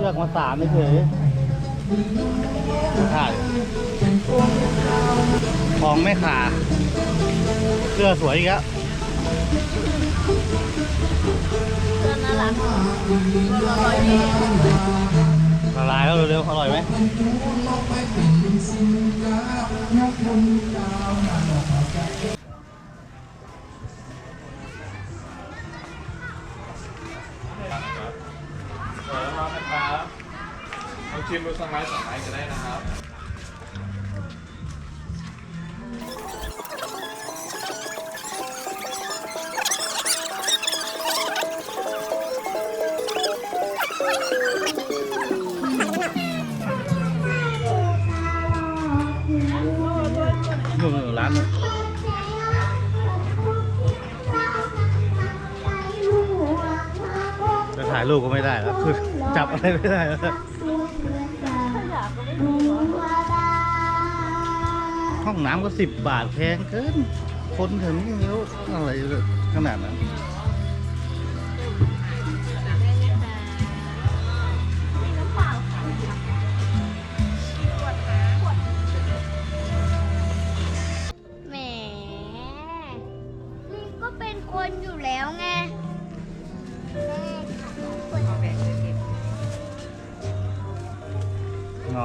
ชือกมาสามเฉยใช่ของไม่ขาดเสื้อสวยอีกแล้วเพื่อนน่ารักอร่อยดีละลายแล้วเร็วๆอร่อยไหม ชิมดูสักไม้สองไม้ก็ได้นะครับนู่นร้านนู้นจะถ่ายรูปก็ไม่ได้แล้วคือจับอะไรไม่ได้แล้ว ห้องน้ำก็สิบบาทแพงเกิน คนถึงนี่ไม่รู้อะไรขนาดนั้น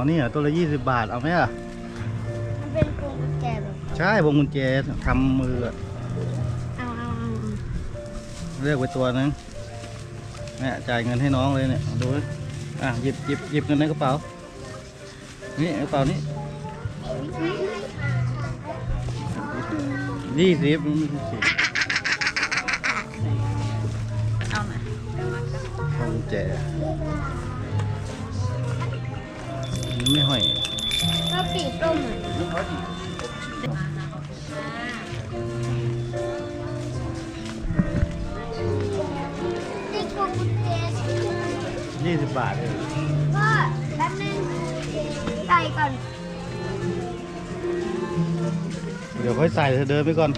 นี่เหรอตัวละยี่สิบบาทเอาไหมอะ มันเป็นกรงกุญแจแบบใช่วงกุญแจทำมืออะเอาเอาเอาเอาเลือกไปตัวนึงเนี่ยจ่ายเงินให้น้องเลยเนี่ยดูดิอะหยิบหยิบหยิบเงินในกระเป๋า นี่กระเป๋านี้ยี่สิบมันไม่ใช่สิบเอามาวงกุญแจ มันไม่ห้อยก็ปีกต้มเหมือนนี่กรงกุญแจยี่สิบบาทเองก็แป๊บนึงใส่ก่อน เดี๋ยวค่อยใส่เธอเดินไปก่อน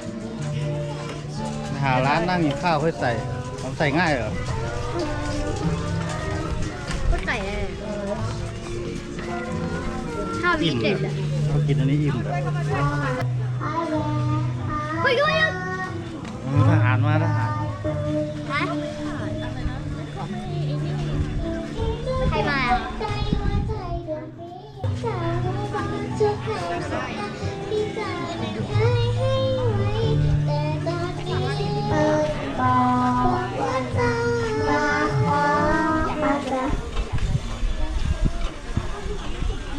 หาร้านนั่งกินข้าวค่อยใส่ทำใส่ง่ายเหรอก็ใส่ได้เลย ข้าววิเศษอะเขากินอันนี้อิ่มแบบเฮ้ยเฮ้ยเฮ้ยทหารมาทหารฮะใครมาอะเ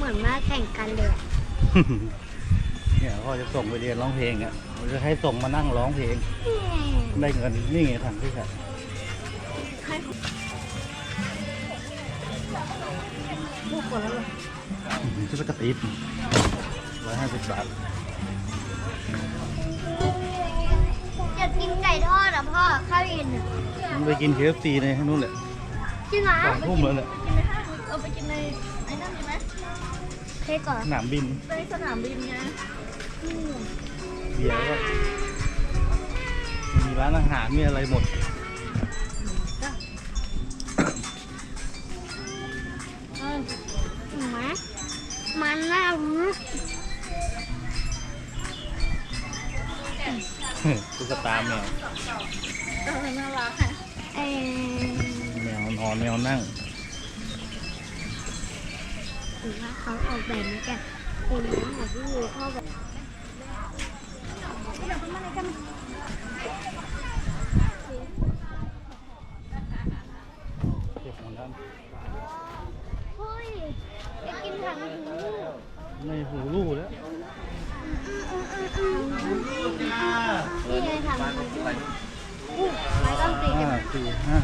มือนมาแข่งกันเลยอะเนี่ยพ่อจะส่งไปเรียนร้องเพลงอะเราจะให้ส่งมานั่งร้องเพลง ได้เงินนี่ไงถังที่ใส่ลูกกดแล้วเหรอชุดกระติบร้อยห้าสิบบาทอยากกินไก่ทอดอะพ่อข้าวเย็นอะมันไปกินเคฟซีในนู่นแหละจริงเหรอสองทุ่มแล้วแหละกินในห้างเอาไปกินในไอ้นั่นดีไหม เค้กก่อนสนามบินไปสนามบินไงเบียร์ก็มีร้านอาหารมีอะไรหมด เออเห็นไหมมันน่ารู้ตุ๊กตาแมว เออน่ารักค่ะเออ แมวนอนแมวนั่ง ถือว่าเขาออกแบบนี้กันคนนี้ของพี่ยูเข้าแบบเก็บของท่านเฮ้ยจะกินถังหูในหูรูแล้วนี่ไงถังหูอู้ไม่ต้องตีห้าสี่ห้า